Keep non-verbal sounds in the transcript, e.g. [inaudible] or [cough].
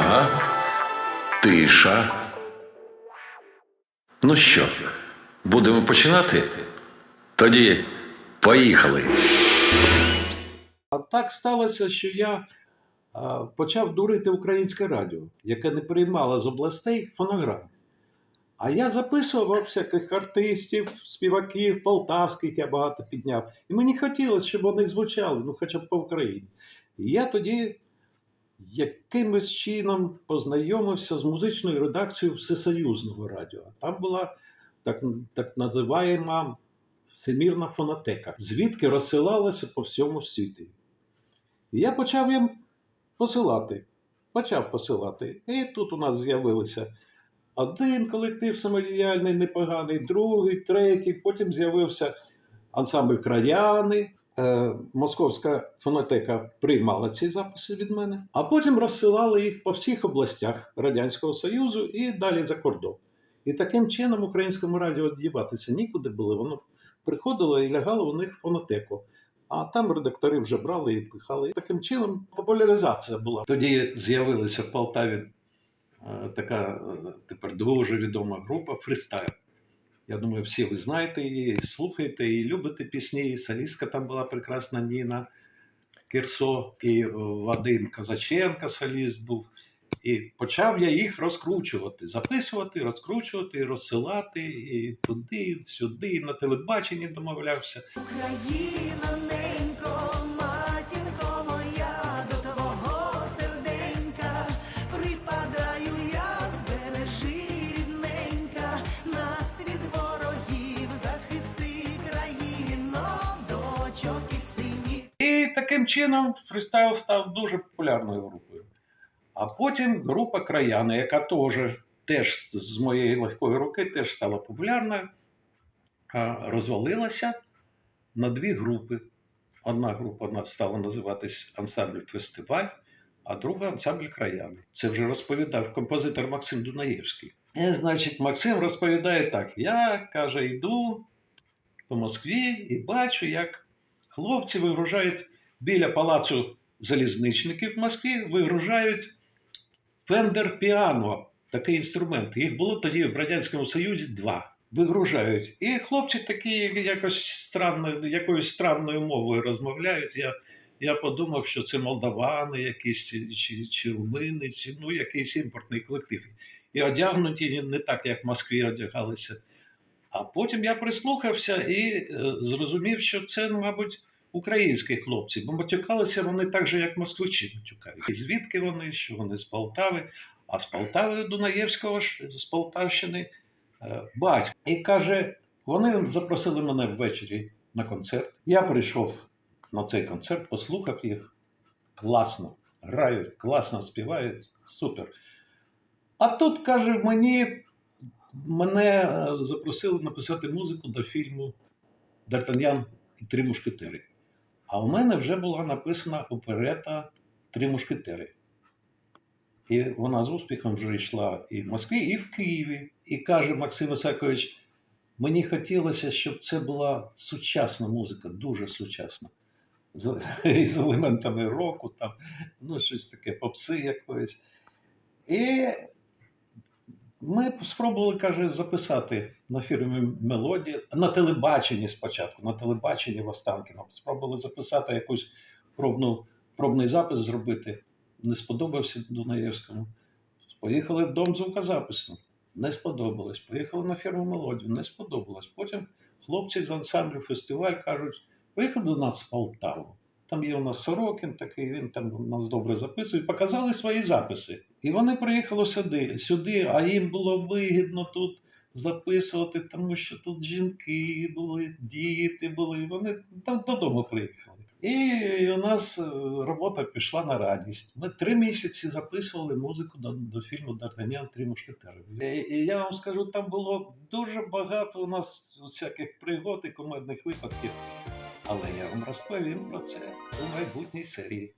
Увага. Тиша. Ну що, будемо починати? Тоді поїхали. А так сталося, що я почав дурити українське радіо, яке не приймало з областей фонограм. А я записував всяких артистів, співаків, полтавських я багато підняв. І мені хотілося, щоб вони звучали, ну хоча б по Україні. І я тоді якимось чином познайомився з музичною редакцією Всесоюзного радіо. Там була так, так називаємо Всемірна фонотека, звідки розсилалося по всьому світі. І я почав їм посилати. Почав посилати. І тут у нас з'явилися один колектив самодіяльний, непоганий, другий, третій. Потім з'явився ансамбль краяни. Е, Московська фонотека приймала ці записи від мене, а потім розсилали їх по всіх областях Радянського Союзу і далі за кордон. І таким чином українському радіо діватися нікуди було. Воно приходило і лягало у них в фонотеку. А там редактори вже брали і пихали. І таким чином популяризація була. Тоді з'явилася в Полтаві е, така е, тепер дуже відома група фристайл. Я думаю, всі ви знаєте її, слухаєте і любите пісні. І солістка там була прекрасна Ніна Кірсо, і е, Вадим Казаченко соліст був. І почав я їх розкручувати, записувати, розкручувати, розсилати і туди, і сюди, і на телебаченні домовлявся. Україна, таким чином фристайл став дуже популярною групою. А потім група краяни, яка теж, теж з моєї легкої руки теж стала популярною, розвалилася на дві групи. Одна група стала називатись ансамбль фестиваль, а друга ансамбль краяни. Це вже розповідав композитор Максим Дунаєвський. І, значить, Максим розповідає так: я каже, йду по Москві і бачу, як хлопці вигружають біля палацу залізничників в Москві, вигружають фендер піано, такий інструмент. Їх було тоді в Радянському Союзі два. Вигружають. І хлопці такі якось странно, якоюсь странною мовою розмовляють. Я, я подумав, що це молдавани, якісь чи, чи, румини, чи ну, якийсь імпортний колектив. І одягнуті не так, як в Москві одягалися. А потім я прислухався і е, зрозумів, що це, мабуть, українські хлопці, бо матюкалися вони так же, як москвичі матюкають. І звідки вони, що вони з Полтави, а з Полтави Дунаєвського з Полтавщини е, батько. І каже: вони запросили мене ввечері на концерт. Я прийшов на цей концерт, послухав їх. Класно грають, класно співають, супер. А тут каже, мені мене е, запросили написати музику до фільму Д'Артаньян і Три мушкетери. А у мене вже була написана оперета Три мушкетери. І вона з успіхом вже йшла і в Москві, і в Києві. І каже Максим Ісакович, мені хотілося, щоб це була сучасна музика, дуже сучасна. З, [laughs] з елементами року, там, ну, щось таке, попси якоїсь. І ми спробували, каже, записати на фірмі мелодії на телебаченні спочатку, на телебаченні в Останкіно. Спробували записати якусь пробну, пробний запис зробити. Не сподобався Дунаєвському. Поїхали в дом звукозапису. Не сподобалось. Поїхали на фірму мелодію, не сподобалось. Потім хлопці з ансамблю фестиваль кажуть: поїхали до нас в Полтаву. Там є у нас Сорокін, такий він там нас добре записує. Показали свої записи. І вони приїхали сюди, сюди, а їм було вигідно тут записувати, тому що тут жінки були, діти були. Вони там додому приїхали. І у нас е, робота пішла на радість. Ми три місяці записували музику до, до фільму Д'Артаньян Три мушкетери. І, і я вам скажу, там було дуже багато у нас всяких пригод і комедних випадків. Але я вам розповім про це у майбутній серії.